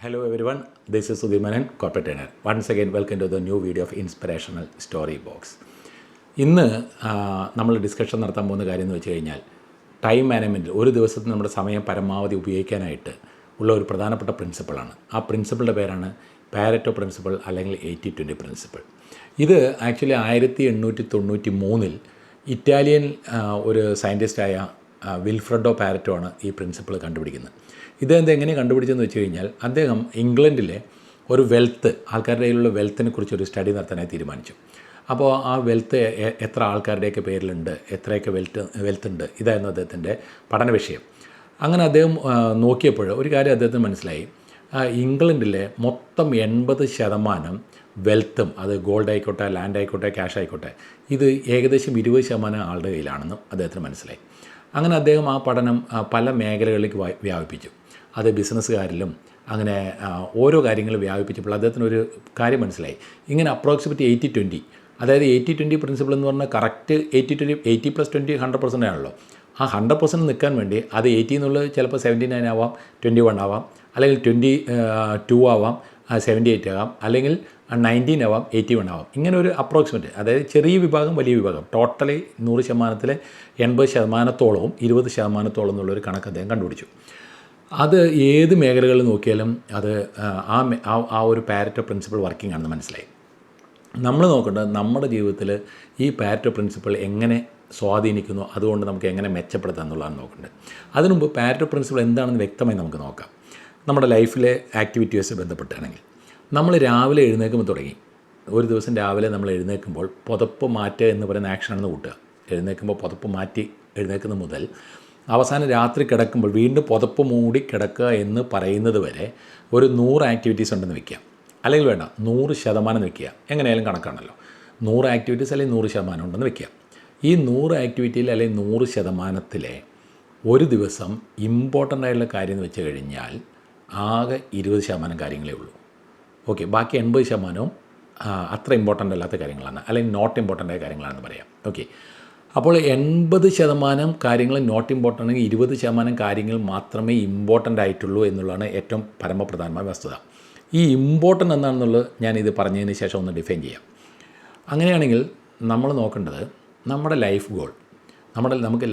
Hello everyone this is Sudhir Menon corporate once again welcome to the new video of inspirational story box. ഇന്ന് നമ്മൾ discussion നടത്താൻ പോകുന്ന കാര്യം എന്ന് വെച്ച് കഴിഞ്ഞാൽ ടൈം മാനേജ്മെന്റ് ഒരു ദിവസത്തിൽ നമ്മുടെ സമയം പരമാവധി ഉപയോഗിക്കാനായിട്ട് ഉള്ള ഒരു പ്രധാനപ്പെട്ട പ്രിൻസിപ്പിളാണ് ആ പ്രിൻസിപ്പിളിന്റെ പേരാണ് പാരറ്റോ പ്രിൻസിപ്പിൾ അല്ലെങ്കിൽ എയ്റ്റി ട്വന്റി പ്രിൻസിപ്പിൾ ഇത് ആക്ച്വലി ആയിരത്തി എണ്ണൂറ്റി തൊണ്ണൂറ്റി മൂന്നിൽ ഇറ്റാലിയൻ ഒരു സയന്റിസ്റ്റായ വിൽഫ്രഡോ പാരറ്റോ ആണ് ഈ പ്രിൻസിപ്പിൾ കണ്ടുപിടിക്കുന്നത്. ഇദ്ദേഹം എന്താ എങ്ങനെ കണ്ടുപിടിച്ചെന്ന് വെച്ച് കഴിഞ്ഞാൽ അദ്ദേഹം ഇംഗ്ലണ്ടിലെ ഒരു വെൽത്ത് ആൾക്കാരുടെ കയ്യിലുള്ള വെൽത്തിനെ കുറിച്ച് ഒരു സ്റ്റഡി നടത്താനായി തീരുമാനിച്ചു. അപ്പോൾ ആ വെൽത്ത് എത്ര ആൾക്കാരുടെയൊക്കെ പേരിലുണ്ട് എത്രയൊക്കെ വെൽത്ത് വെൽത്ത് ഉണ്ട് ഇതായിരുന്നു അദ്ദേഹത്തിന്റെ പഠന വിഷയം. അങ്ങനെ അദ്ദേഹം നോക്കിയപ്പോൾ ഒരു കാര്യം അദ്ദേഹത്തിന് മനസ്സിലായി. ഇംഗ്ലണ്ടിലെ മൊത്തം എൺപത് ശതമാനം വെൽത്തും അത് ഗോൾഡ് ആയിക്കോട്ടെ ലാൻഡ് ആയിക്കോട്ടെ ക്യാഷ് ആയിക്കോട്ടെ ഇത് ഏകദേശം ഇരുപത് ശതമാനം ആളുടെ കയ്യിലാണെന്നും അദ്ദേഹത്തിന് മനസ്സിലായി. അങ്ങനെ അദ്ദേഹം ആ പഠനം പല മേഖലകളിലേക്ക് വ്യാപിപ്പിച്ചു. അത് ബിസിനസ്സുകാരിലും അങ്ങനെ ഓരോ കാര്യങ്ങൾ വ്യാപിപ്പിച്ചപ്പോൾ അദ്ദേഹത്തിന് ഒരു കാര്യം മനസ്സിലായി. ഇങ്ങനെ അപ്രോക്സിമേറ്റ് എയ്റ്റി ട്വന്റി അതായത് എയ്റ്റി ട്വന്റി പ്രിൻസിപ്പിൾ എന്ന് പറഞ്ഞാൽ correct eighty twenty eighty plus twenty hundred percent ആണല്ലോ. ആ ഹൺഡ്രഡ് പെർസെന്റ് നിൽക്കാൻ വേണ്ടി അത് എയ്റ്റി എന്നുള്ളത് ചിലപ്പോൾ സെവന്റി നയൻ ആവാം ട്വന്റി വൺ ആവാം അല്ലെങ്കിൽ ട്വന്റി ടു ആവാം സെവന്റി എയ്റ്റ് ആകാം അല്ലെങ്കിൽ നയന്റീൻ ആവാം എയ്റ്റി വൺ ആവാം. ഇങ്ങനെ ഒരു അപ്രോക്സിമേറ്റ് അതായത് ചെറിയ വിഭാഗം വലിയ വിഭാഗം. ടോട്ടലി നൂറ് ശതമാനത്തിലെ എൺപത് ശതമാനത്തോളവും ഇരുപത് ശതമാനത്തോളം എന്നുള്ളൊരു കണക്ക് അദ്ദേഹം കണ്ടുപിടിച്ചു. അത് ഏത് മേഖലകളിൽ നോക്കിയാലും അത് ആ, ആ ഒരു പാരറ്റോ പ്രിൻസിപ്പിൾ വർക്കിംഗ് ആണെന്ന് മനസ്സിലായി. നമ്മൾ നോക്കേണ്ടത് നമ്മുടെ ജീവിതത്തിൽ ഈ പാരറ്റോ പ്രിൻസിപ്പിൾ എങ്ങനെ സ്വാധീനിക്കുന്നു അതുകൊണ്ട് നമുക്ക് എങ്ങനെ മെച്ചപ്പെടുത്താം എന്നുള്ളതാണ് നോക്കേണ്ടത്. അതിനുമുമ്പ് പാരറ്റോ പ്രിൻസിപ്പിൾ എന്താണെന്ന് വ്യക്തമായി നമുക്ക് നോക്കാം. നമ്മുടെ ലൈഫിലെ ആക്ടിവിറ്റീസ് ബന്ധപ്പെട്ടാണെങ്കിൽ. നമ്മൾ രാവിലെ എഴുന്നേൽക്കുമ്പോൾ തുടങ്ങി. ഒരു ദിവസം രാവിലെ നമ്മൾ എഴുന്നേൽക്കുമ്പോൾ പുതപ്പ് മാറ്റുക എന്ന് പറയുന്ന ആക്ഷനാണെന്ന് കൂട്ടുക. എഴുന്നേൽക്കുമ്പോൾ പുതപ്പ് മാറ്റി എഴുന്നേൽക്കുന്ന മുതൽ അവസാനം രാത്രി കിടക്കുമ്പോൾ വീണ്ടും പുതപ്പ് മൂടി കിടക്കുക എന്ന് പറയുന്നത് വരെ ഒരു നൂറ് ആക്ടിവിറ്റീസ് ഉണ്ടെന്ന് വെക്കുക. അല്ലെങ്കിൽ വേണ്ട നൂറ് ശതമാനം വെക്കുക. എങ്ങനെയായാലും കണക്കാണല്ലോ. നൂറ് ആക്ടിവിറ്റീസ് അല്ലെങ്കിൽ നൂറ് ശതമാനം ഉണ്ടെന്ന് വെക്കുക. ഈ നൂറ് ആക്ടിവിറ്റിയിൽ അല്ലെങ്കിൽ നൂറ് ശതമാനത്തിലെ ഒരു ദിവസം ഇമ്പോർട്ടന്റ് ആയിട്ടുള്ള കാര്യം എന്ന് വെച്ച് കഴിഞ്ഞാൽ ആകെ ഇരുപത് ശതമാനം കാര്യങ്ങളേ ഉള്ളൂ. ഓക്കെ ബാക്കി എൺപത് ശതമാനവും അത്ര ഇമ്പോർട്ടന്റ് അല്ലാത്ത കാര്യങ്ങളാണ്. അല്ലെങ്കിൽ നോട്ട് ഇമ്പോർട്ടന്റ് ആയ കാര്യങ്ങളാണെന്ന് പറയാം. ഓക്കെ അപ്പോൾ എൺപത് ശതമാനം കാര്യങ്ങൾ നോട്ട് ഇമ്പോർട്ടന്റ് ആണെങ്കിൽ ഇരുപത് ശതമാനം കാര്യങ്ങൾ മാത്രമേ ഇമ്പോർട്ടന്റ് ആയിട്ടുള്ളൂ എന്നുള്ളതാണ് ഏറ്റവും പരമപ്രധാനമായ വസ്തുത. ഈ ഇമ്പോർട്ടന്റ് എന്താണെന്നുള്ളത് ഞാൻ ഇത് പറഞ്ഞതിന് ശേഷം ഒന്ന് ഡിഫൈൻ ചെയ്യാം. അങ്ങനെയാണെങ്കിൽ നമ്മൾ നോക്കേണ്ടത് നമ്മുടെ ലൈഫ് ഗോൾ നമ്മുടെ നമുക്ക്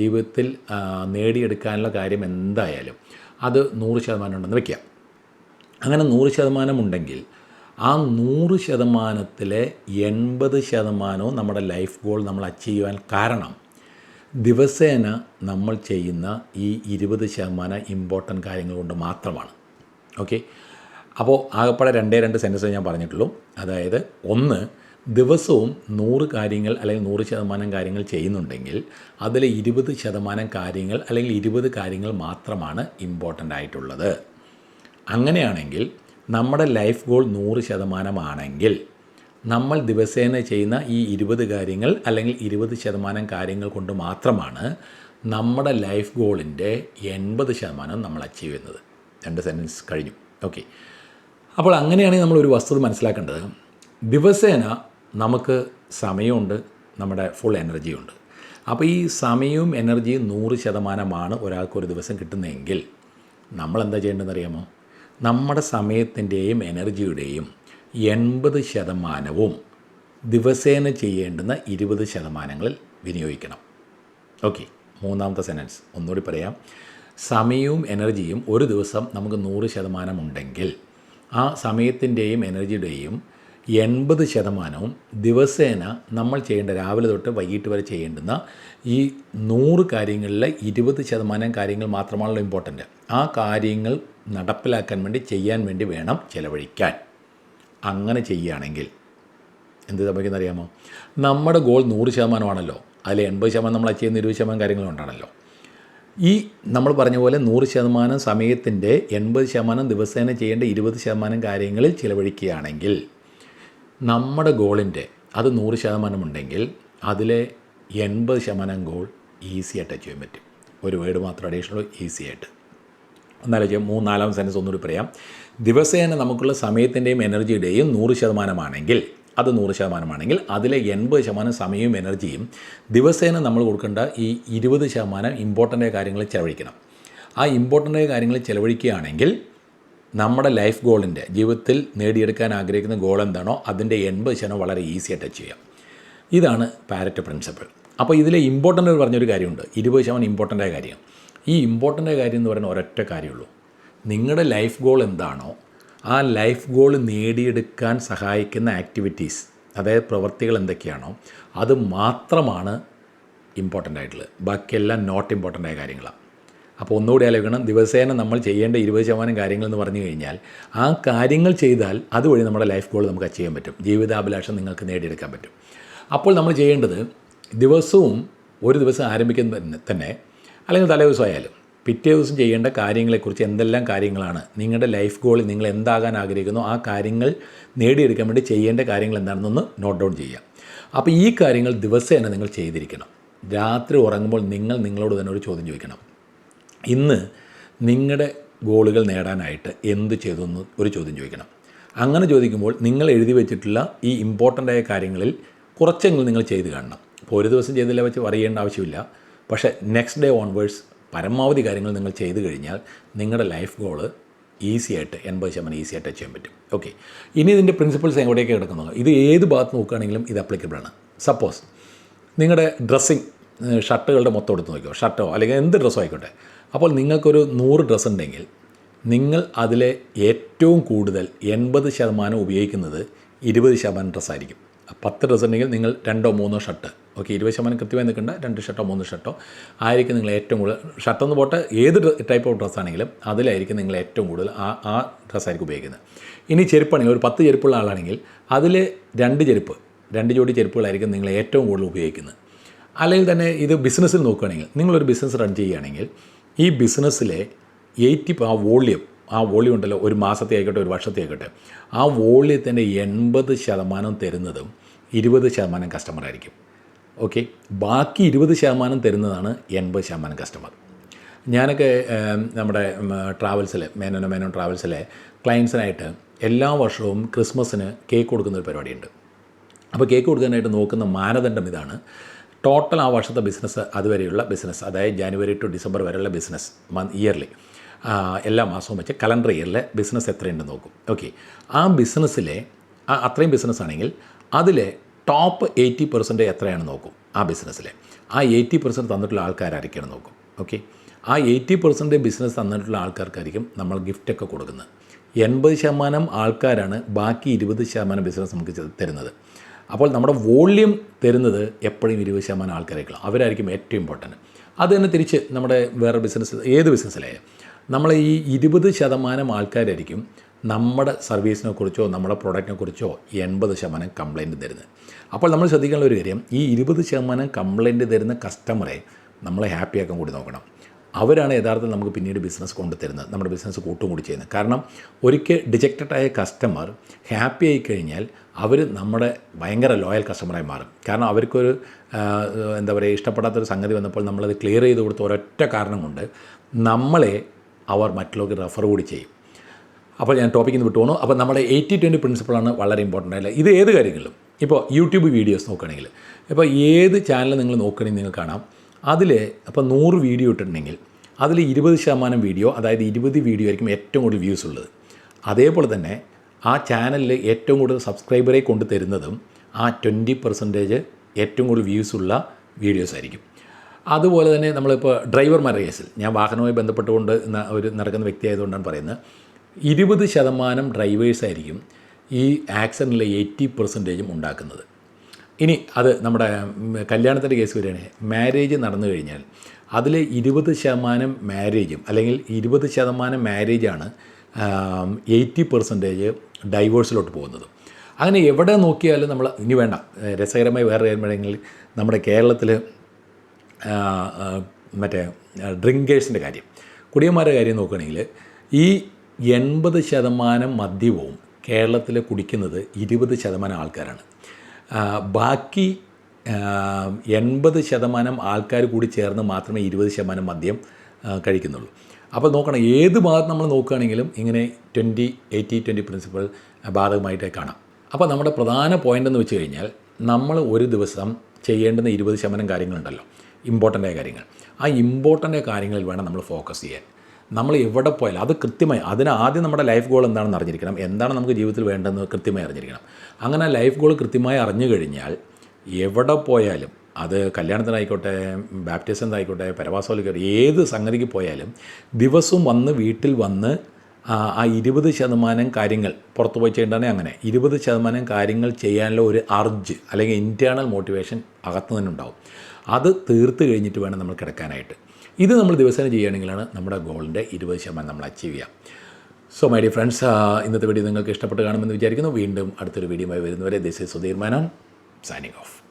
ജീവിതത്തിൽ നേടിയെടുക്കാനുള്ള കാര്യം എന്തായാലും അത് നൂറ് ശതമാനം ഉണ്ടെന്ന് വയ്ക്കാം അങ്ങനെ നൂറ് ശതമാനം ഉണ്ടെങ്കിൽ ആ നൂറ് ശതമാനത്തിലെ എൺപത് ശതമാനവും നമ്മുടെ ലൈഫ് ഗോൾ നമ്മൾ അച്ചീവ് ചെയ്യാൻ കാരണം ദിവസേന നമ്മൾ ചെയ്യുന്ന ഈ ഇരുപത് ശതമാനം ഇമ്പോർട്ടന്റ് കാര്യങ്ങൾ കൊണ്ട് മാത്രമാണ്. ഓക്കെ അപ്പോൾ ആകെപ്പാടെ രണ്ടേ രണ്ട് സെന്റൻസ് ഞാൻ പറഞ്ഞിട്ടുള്ളൂ. അതായത് ഒന്ന് ദിവസവും നൂറ് കാര്യങ്ങൾ അല്ലെങ്കിൽ നൂറ് ശതമാനം കാര്യങ്ങൾ ചെയ്യുന്നുണ്ടെങ്കിൽ അതിൽ ഇരുപത് ശതമാനം കാര്യങ്ങൾ അല്ലെങ്കിൽ ഇരുപത് കാര്യങ്ങൾ മാത്രമാണ് ഇമ്പോർട്ടന്റ് ആയിട്ടുള്ളത്. അങ്ങനെയാണെങ്കിൽ നമ്മുടെ ലൈഫ് ഗോൾ നൂറ് ശതമാനമാണെങ്കിൽ നമ്മൾ ദിവസേന ചെയ്യുന്ന ഈ ഇരുപത് കാര്യങ്ങൾ അല്ലെങ്കിൽ ഇരുപത് ശതമാനം കാര്യങ്ങൾ കൊണ്ട് മാത്രമാണ് നമ്മുടെ ലൈഫ് ഗോളിന്റെ എൺപത് ശതമാനം നമ്മൾ അച്ചീവ് ചെയ്യുന്നത്. രണ്ട് സെന്റൻസ് കഴിഞ്ഞു. ഓക്കെ അപ്പോൾ അങ്ങനെയാണെങ്കിൽ നമ്മൾ ഒരു വസ്തുത മനസ്സിലാക്കേണ്ടത്. ദിവസേന നമുക്ക് സമയമുണ്ട് നമ്മുടെ ഫുൾ എനർജിയുണ്ട് അപ്പോൾ ഈ സമയവും എനർജിയും നൂറ് ശതമാനമാണ് ഒരാൾക്ക് ഒരു ദിവസം കിട്ടുന്നതെങ്കിൽ നമ്മൾ എന്താ ചെയ്യേണ്ടതെന്ന് അറിയാമോ നമ്മുടെ സമയത്തിന്റെയും എനർജിയുടെയും എൺപത് ശതമാനവും ദിവസേന ചെയ്യേണ്ടുന്ന ഇരുപത് ശതമാനങ്ങളിൽ വിനിയോഗിക്കണം. ഓക്കെ മൂന്നാമത്തെ സെന്റൻസ് ഒന്നുകൂടി പറയാം. സമയവും എനർജിയും ഒരു ദിവസം നമുക്ക് നൂറ് ശതമാനം ഉണ്ടെങ്കിൽ ആ സമയത്തിന്റെയും എനർജിയുടെയും എൺപത് ശതമാനവും ദിവസേന നമ്മൾ ചെയ്യേണ്ട രാവിലെ തൊട്ട് വൈകിട്ട് വരെ ചെയ്യേണ്ടുന്ന ഈ നൂറ് കാര്യങ്ങളിലെ ഇരുപത് ശതമാനം കാര്യങ്ങൾ മാത്രമാണല്ലോ ഇമ്പോർട്ടന്റ് ആ കാര്യങ്ങൾ നടപ്പിലാക്കാൻ വേണ്ടി ചെയ്യാൻ വേണ്ടി വേണം ചിലവഴിക്കാൻ. അങ്ങനെ ചെയ്യുകയാണെങ്കിൽ എന്ത് സംഭവിക്കുന്ന അറിയാമോ നമ്മുടെ ഗോൾ നൂറ് ശതമാനമാണല്ലോ. അതിൽ എൺപത് ശതമാനം നമ്മൾ ചെയ്യുന്ന ഇരുപത് ശതമാനം കാര്യങ്ങളുണ്ടാണല്ലോ ഈ നമ്മൾ പറഞ്ഞ പോലെ നൂറ് ശതമാനം സമയത്തിന്റെ എൺപത് ശതമാനം ദിവസേന ചെയ്യേണ്ട ഇരുപത് ശതമാനം കാര്യങ്ങളിൽ ചിലവഴിക്കുകയാണെങ്കിൽ നമ്മുടെ ഗോളിന്റെ അത് നൂറ് ശതമാനം ഉണ്ടെങ്കിൽ അതിലെ എൺപത് ശതമാനം ഗോൾ ഈസി ആയിട്ട് അച്ചീവ് ചെയ്യാൻ പറ്റും. ഒരു വേർഡ് മാത്രം അഡീഷണൽ ഈസി ആയിട്ട്. എന്നാലും മൂന്നാലാം സെൻസ് ഒന്നുകൂടി പറയാം. ദിവസേന നമുക്കുള്ള സമയത്തിന്റെയും എനർജിയുടെയും നൂറ് ശതമാനമാണെങ്കിൽ അത് നൂറ് ശതമാനമാണെങ്കിൽ അതിലെ എൺപത് ശതമാനം സമയവും എനർജിയും ദിവസേന നമ്മൾ കൊടുക്കേണ്ട ഈ ഇരുപത് ശതമാനം ഇമ്പോർട്ടന്റ് കാര്യങ്ങൾ ചെലവഴിക്കണം. ആ ഇമ്പോർട്ടന്റ് കാര്യങ്ങൾ ചെലവഴിക്കുകയാണെങ്കിൽ നമ്മുടെ ലൈഫ് ഗോളിന്റെ ജീവിതത്തിൽ നേടിയെടുക്കാൻ ആഗ്രഹിക്കുന്ന ഗോൾ എന്താണോ അതിന്റെ എൺപത് ശതമാനം വളരെ ഈസി അച്ചീവ് ചെയ്യാം. ഇതാണ് പാരറ്റ് പ്രിൻസിപ്പിൾ അപ്പോൾ ഇതിലെ ഇമ്പോർട്ടന്റ് പറഞ്ഞൊരു കാര്യമുണ്ട്. ഇരുപത് ശതമാനം ഇമ്പോർട്ടന്റായ കാര്യം. ഈ ഇമ്പോർട്ടന്റായ കാര്യം എന്ന് പറയുന്ന ഒരൊറ്റ കാര്യമുള്ളൂ നിങ്ങളുടെ ലൈഫ് ഗോൾ എന്താണോ ആ ലൈഫ് ഗോൾ നേടിയെടുക്കാൻ സഹായിക്കുന്ന ആക്ടിവിറ്റീസ് അതായത് പ്രവൃത്തികൾ എന്തൊക്കെയാണോ അത് മാത്രമാണ് ഇമ്പോർട്ടന്റ് ആയിട്ടുള്ളത്. ബാക്കിയെല്ലാം നോട്ട് ഇമ്പോർട്ടന്റ് ആയ കാര്യങ്ങളാണ് അപ്പോൾ ഒന്നുകൂടി ആലോചിക്കണം. ദിവസേന നമ്മൾ ചെയ്യേണ്ട ഇരുപത് ശതമാനം കാര്യങ്ങളെന്ന് പറഞ്ഞു കഴിഞ്ഞാൽ ആ കാര്യങ്ങൾ ചെയ്താൽ അതുവഴി നമ്മുടെ ലൈഫ് ഗോൾ നമുക്ക് അച്ചീവ് ചെയ്യാൻ പറ്റും. ജീവിതാഭിലാഷം നിങ്ങൾക്ക് നേടിയെടുക്കാൻ പറ്റും. അപ്പോൾ നമ്മൾ ചെയ്യേണ്ടത് ദിവസവും ഒരു ദിവസം ആരംഭിക്കുന്ന തന്നെ അല്ലെങ്കിൽ തലേ ദിവസമായാലും പിറ്റേ ദിവസം ചെയ്യേണ്ട കാര്യങ്ങളെക്കുറിച്ച് എന്തെല്ലാം കാര്യങ്ങളാണ് നിങ്ങളുടെ ലൈഫ് ഗോളിൽ നിങ്ങൾ എന്താകാൻ ആഗ്രഹിക്കുന്നു ആ കാര്യങ്ങൾ നേടിയെടുക്കാൻ വേണ്ടി ചെയ്യേണ്ട കാര്യങ്ങൾ എന്താണെന്നൊന്ന് നോട്ട് ഡൗൺ ചെയ്യുക. അപ്പോൾ ഈ കാര്യങ്ങൾ ദിവസേന നിങ്ങൾ ചെയ്തിരിക്കണം. രാത്രി ഉറങ്ങുമ്പോൾ നിങ്ങൾ നിങ്ങളോട് തന്നെ ഒരു ചോദ്യം ചോദിക്കണം. ഇന്ന് നിങ്ങളുടെ ഗോളുകൾ നേടാനായിട്ട് എന്ത് ചെയ്തു എന്ന് ഒരു ചോദ്യം ചോദിക്കണം. അങ്ങനെ ചോദിക്കുമ്പോൾ നിങ്ങൾ എഴുതി വെച്ചിട്ടുള്ള ഈ ഇമ്പോർട്ടന്റ് ആയ കാര്യങ്ങളിൽ കുറച്ചെങ്കിലും നിങ്ങൾ ചെയ്ത് കാണണം. ഇപ്പോൾ ഒരു ദിവസം ചെയ്തില്ല വെച്ച് പറയേണ്ട ആവശ്യമില്ല. പക്ഷേ നെക്സ്റ്റ് ഡേ ഓൺവേഴ്സ് പരമാവധി കാര്യങ്ങൾ നിങ്ങൾ ചെയ്തു കഴിഞ്ഞാൽ നിങ്ങളുടെ ലൈഫ് ഗോൾ ഈസി ആയിട്ട് എൺപത് ശതമാനം ഈസി ആയിട്ട് ചെയ്യാൻ പറ്റും. ഓക്കെ ഇനി ഇതിന്റെ പ്രിൻസിപ്പിൾസ് എങ്ങോട്ടേക്ക് കിടക്കുന്നു ഇത് ഏത് ഭാഗത്ത് നോക്കുകയാണെങ്കിലും ഇത് അപ്ലിക്കബിൾ ആണ്. സപ്പോസ് നിങ്ങളുടെ ഡ്രസ്സിങ് ഷർട്ടുകളുടെ മൊത്തം എടുത്ത് നോക്കിയോ ഷർട്ടോ അല്ലെങ്കിൽ എന്ത് ഡ്രസ്സോ ആയിക്കോട്ടെ. അപ്പോൾ നിങ്ങൾക്കൊരു നൂറ് ഡ്രസ്സ് ഉണ്ടെങ്കിൽ നിങ്ങൾ അതിലെ ഏറ്റവും കൂടുതൽ എൺപത് ശതമാനം ഉപയോഗിക്കുന്നത് ഇരുപത് ശതമാനം ഡ്രസ്സായിരിക്കും പത്ത് ഡ്രസ്സ് ഉണ്ടെങ്കിൽ നിങ്ങൾ രണ്ടോ മൂന്നോ ഷർട്ട്. ഓക്കെ ഇരുപത് ശതമാനം കൃത്യമായി നിൽക്കേണ്ട. രണ്ട് ഷർട്ടോ മൂന്ന് ഷർട്ടോ ആയിരിക്കും നിങ്ങൾ ഏറ്റവും കൂടുതൽ. ഷർട്ടെന്ന് പോട്ടെ ഏത് ടൈപ്പ് ഓഫ് ഡ്രസ്സാണെങ്കിലും അതിലായിരിക്കും നിങ്ങൾ ഏറ്റവും കൂടുതൽ ആ ആ ഡ്രസ്സായിരിക്കും ഉപയോഗിക്കുന്നത്. ഇനി ചെരുപ്പാണെങ്കിൽ ഒരു പത്ത് ചെരുപ്പുള്ള ആളാണെങ്കിൽ അതിൽ രണ്ട് ചെരുപ്പ് രണ്ട് ജോഡി ചെരുപ്പുകളായിരിക്കും നിങ്ങൾ ഏറ്റവും കൂടുതൽ ഉപയോഗിക്കുന്നത്. അല്ലെങ്കിൽ തന്നെ ഇത് ബിസിനസ്സിൽ നോക്കുകയാണെങ്കിൽ നിങ്ങളൊരു ബിസിനസ് റൺ ചെയ്യുകയാണെങ്കിൽ ഈ ബിസിനസ്സിലെ എയ്റ്റി ആ വോള്യം ആ വോള്യം ഉണ്ടല്ലോ ഒരു മാസത്തെ ആയിക്കോട്ടെ ഒരു വർഷത്തെ ആയിക്കോട്ടെ ആ വോള്യത്തിന്റെ എൺപത് ശതമാനം തരുന്നതും ഇരുപത് ശതമാനം കസ്റ്റമർ ആയിരിക്കും. ഓക്കെ? ബാക്കി ഇരുപത് ശതമാനം തരുന്നതാണ് എൺപത് ശതമാനം കസ്റ്റമർ ഞാനൊക്കെ നമ്മുടെ ട്രാവൽസിൽ മേനോനോ മേനോ ട്രാവൽസിലെ ക്ലയൻസിനായിട്ട് എല്ലാ വർഷവും ക്രിസ്മസിന് കേക്ക് കൊടുക്കുന്ന ഒരു പരിപാടിയുണ്ട്. അപ്പോൾ കേക്ക് കൊടുക്കാനായിട്ട് നോക്കുന്ന മാനദണ്ഡം ഇതാണ്. ടോട്ടൽ ആ വർഷത്തെ ബിസിനസ് അതുവരെയുള്ള ബിസിനസ് അതായത് ജാനുവരി ടു ഡിസംബർ വരെയുള്ള ബിസിനസ് മന്ത് ഇയർലി എല്ലാ മാസവും വെച്ച് കലണ്ടർ ഇയറിലെ ബിസിനസ് എത്രയുണ്ടെന്ന് നോക്കും. ഓക്കെ. ആ ബിസിനസ്സിലെ ആ അത്രയും ബിസിനസ് ആണെങ്കിൽ അതിലെ ടോപ്പ് എയ്റ്റി പെർസെന്റ് എത്രയാണെന്ന് നോക്കും ആ ബിസിനസ്സിലെ. ആ എയ്റ്റി പെർസെന്റ് തന്നിട്ടുള്ള ആൾക്കാരായിരിക്കണം നോക്കും. ഓക്കെ. ആ എയ്റ്റി പെർസെന്റ് ബിസിനസ് തന്നിട്ടുള്ള ആൾക്കാർക്കായിരിക്കും നമ്മൾ ഗിഫ്റ്റൊക്കെ കൊടുക്കുന്നത്. എൺപത് ശതമാനം ആൾക്കാരാണ് ബാക്കി ഇരുപത് ശതമാനം ബിസിനസ് നമുക്ക് തരുന്നത്. അപ്പോൾ നമ്മുടെ വോള്യം തരുന്നത് എപ്പോഴും ഇരുപത് ശതമാനം ആൾക്കാരേക്കുള്ള അവരായിരിക്കും ഏറ്റവും ഇമ്പോർട്ടന്റ് അത് തന്നെ തിരിച്ച് നമ്മുടെ വേറെ ബിസിനസ് ഏത് ബിസിനസ്സിലായാലും നമ്മൾ ഈ ഇരുപത് ശതമാനം ആൾക്കാരായിരിക്കും നമ്മുടെ സർവീസിനെ കുറിച്ചോ നമ്മുടെ പ്രോഡക്റ്റിനെ കുറിച്ചോ എൺപത് ശതമാനം കംപ്ലൈന്റ് തരുന്നത്. അപ്പോൾ നമ്മൾ ശ്രദ്ധിക്കാനുള്ള ഒരു കാര്യം ഈ ഇരുപത് ശതമാനം കംപ്ലൈന്റ് തരുന്ന കസ്റ്റമറെ നമ്മളെ ഹാപ്പിയാക്കാൻ കൂടി നോക്കണം. അവരാണ് യഥാർത്ഥത്തിൽ നമുക്ക് പിന്നീട് ബിസിനസ് കൊണ്ടു തരുന്നത് നമ്മുടെ ബിസിനസ് കൂട്ടും കൂടി ചെയ്യുന്നത്. കാരണം ഒരിക്കൽ ഡിജക്റ്റഡ് ആയ കസ്റ്റമർ ഹാപ്പി ആയി കഴിഞ്ഞാൽ അവർ നമ്മുടെ ഭയങ്കര ലോയൽ കസ്റ്റമറായി മാറും. കാരണം അവർക്കൊരു എന്താ പറയുക ഇഷ്ടപ്പെടാത്തൊരു സംഗതി വന്നപ്പോൾ നമ്മളത് ക്ലിയർ ചെയ്ത് കൊടുത്ത ഒരൊറ്റ കാരണം കൊണ്ട് നമ്മളെ അവർ മറ്റുള്ളവർക്ക് റെഫർ കൂടി ചെയ്യും. അപ്പോൾ ഞാൻ ടോപ്പിക്കിൽ നിന്ന് വിട്ടു പോകണു അപ്പോൾ നമ്മുടെ എയ്റ്റി ട്വന്റി പ്രിൻസിപ്പിളാണ് വളരെ ഇമ്പോർട്ടന്റ് ആയില്ല ഇത് ഏത് കാര്യങ്ങളിലും? ഇപ്പോൾ യൂട്യൂബ് വീഡിയോസ് നോക്കുകയാണെങ്കിൽ. ഇപ്പോൾ ഏത് ചാനൽ നിങ്ങൾ നോക്കുകയാണെങ്കിൽ നിങ്ങൾ കാണാം. അതിൽ അപ്പോൾ നൂറ് വീഡിയോ ഇട്ടിട്ടുണ്ടെങ്കിൽ അതിൽ ഇരുപത് ശതമാനം വീഡിയോ അതായത് ഇരുപത് വീഡിയോ ആയിരിക്കും ഏറ്റവും കൂടുതൽ വ്യൂസ് ഉള്ളത്. അതേപോലെ തന്നെ ആ ചാനലിൽ ഏറ്റവും കൂടുതൽ സബ്സ്ക്രൈബറെ കൊണ്ട് തരുന്നതും ആ ട്വന്റി പെർസെന്റേജ് ഏറ്റവും കൂടുതൽ വ്യൂസ് ഉള്ള വീഡിയോസ് ആയിരിക്കും. അതുപോലെ തന്നെ നമ്മളിപ്പോൾ ഡ്രൈവർമാരുടെ കേസിൽ ഞാൻ വാഹനവുമായി ബന്ധപ്പെട്ടുകൊണ്ട് ഒരു നടക്കുന്ന വ്യക്തി ആയതുകൊണ്ടാണ് പറയുന്നത്. ഇരുപത് ശതമാനം ഡ്രൈവേഴ്സായിരിക്കും ഈ ആക്സിഡന്റിലെ എയ്റ്റി പെർസെന്റേജും ഉണ്ടാക്കുന്നത്. ഇനി അത് നമ്മുടെ കല്യാണത്തിന്റെ കേസ് വരികയാണെങ്കിൽ മാരേജ് നടന്നു കഴിഞ്ഞാൽ അതിൽ ഇരുപത് ശതമാനം മാരേജും അല്ലെങ്കിൽ ഇരുപത് ശതമാനം മാരേജാണ് എയ്റ്റി പെർസെന്റേജ് ഡൈവേഴ്സിലോട്ട് പോകുന്നത്. അങ്ങനെ എവിടെ നോക്കിയാലും നമ്മൾ ഇനി വേണ്ട. രസകരമായി വേറെ കാര്യമെങ്കിൽ നമ്മുടെ കേരളത്തിൽ മറ്റേ ഡ്രിങ്കേഴ്സിന്റെ കാര്യം. കുടിയന്മാരുടെ കാര്യം നോക്കുകയാണെങ്കിൽ ഈ എൺപത് ശതമാനം മദ്യവും കേരളത്തിൽ കുടിക്കുന്നത് ഇരുപത് ശതമാനം ആൾക്കാരാണ്. ബാക്കി എൺപത് ശതമാനം ആൾക്കാർ കൂടി ചേർന്ന് മാത്രമേ ഇരുപത് ശതമാനം മദ്യം കഴിക്കുന്നുള്ളൂ. അപ്പോൾ നോക്കണം ഏത് ഭാഗത്ത് നമ്മൾ നോക്കുകയാണെങ്കിലും ഇങ്ങനെ ട്വന്റി എയ്റ്റി ട്വന്റി പ്രിൻസിപ്പൾ ബാധകമായിട്ടേ കാണാം. അപ്പോൾ നമ്മുടെ പ്രധാന പോയിന്റ് എന്ന് വെച്ച് കഴിഞ്ഞാൽ നമ്മൾ ഒരു ദിവസം ചെയ്യേണ്ടുന്ന ഇരുപത് ശതമാനം കാര്യങ്ങളുണ്ടല്ലോ ഇമ്പോർട്ടന്റ് ആയ കാര്യങ്ങൾ. ആ ഇമ്പോർട്ടന്റ് ആയ കാര്യങ്ങളിൽ വേണം നമ്മൾ ഫോക്കസ് ചെയ്യാൻ. നമ്മൾ എവിടെ പോയാലും അത് കൃത്യമായി അതിന് ആദ്യം നമ്മുടെ ലൈഫ് ഗോൾ എന്താണെന്ന് അറിഞ്ഞിരിക്കണം എന്താണ് നമുക്ക് ജീവിതത്തിൽ വേണ്ടതെന്ന് കൃത്യമായി അറിഞ്ഞിരിക്കണം. അങ്ങനെ ലൈഫ് ഗോൾ കൃത്യമായി അറിഞ്ഞു കഴിഞ്ഞാൽ എവിടെ പോയാലും അത് കല്യാണത്തിനായിക്കോട്ടെ ബാപ്റ്റിസത്തിനായിക്കോട്ടെ പരവാസോലിക്കോട്ടെ ഏത് സംഗതിക്ക് പോയാലും ദിവസവും വന്ന് വീട്ടിൽ വന്ന് ആ ഇരുപത് ശതമാനം കാര്യങ്ങൾ പുറത്തു പോയി ചെയ്യേണ്ടതേ അങ്ങനെ. ഇരുപത് ശതമാനം കാര്യങ്ങൾ ചെയ്യാനുള്ള ഒരു അർജ് അല്ലെങ്കിൽ ഇന്റേർണൽ മോട്ടിവേഷൻ അകത്തു ഉണ്ടാവും. അത് തീർത്ത് കഴിഞ്ഞിട്ട് വേണം നമ്മൾ കിടക്കാനായിട്ട്. ഇത് നമ്മൾ ദിവസേന ചെയ്യുകയാണെങ്കിലാണ് നമ്മുടെ ഗോളിന്റെ ഇരുപത് ശതമാനം നമ്മൾ അച്ചീവ് ചെയ്യുക. സോ മൈ ഡിയർ ഫ്രണ്ട്സ് ഇന്നത്തെ വീഡിയോ നിങ്ങൾക്ക് ഇഷ്ടപ്പെട്ട് കാണുമെന്ന് വിചാരിക്കുന്നു. വീണ്ടും അടുത്തൊരു വീഡിയോയുമായി വരുന്നവരെ this is Sudhir Menon signing off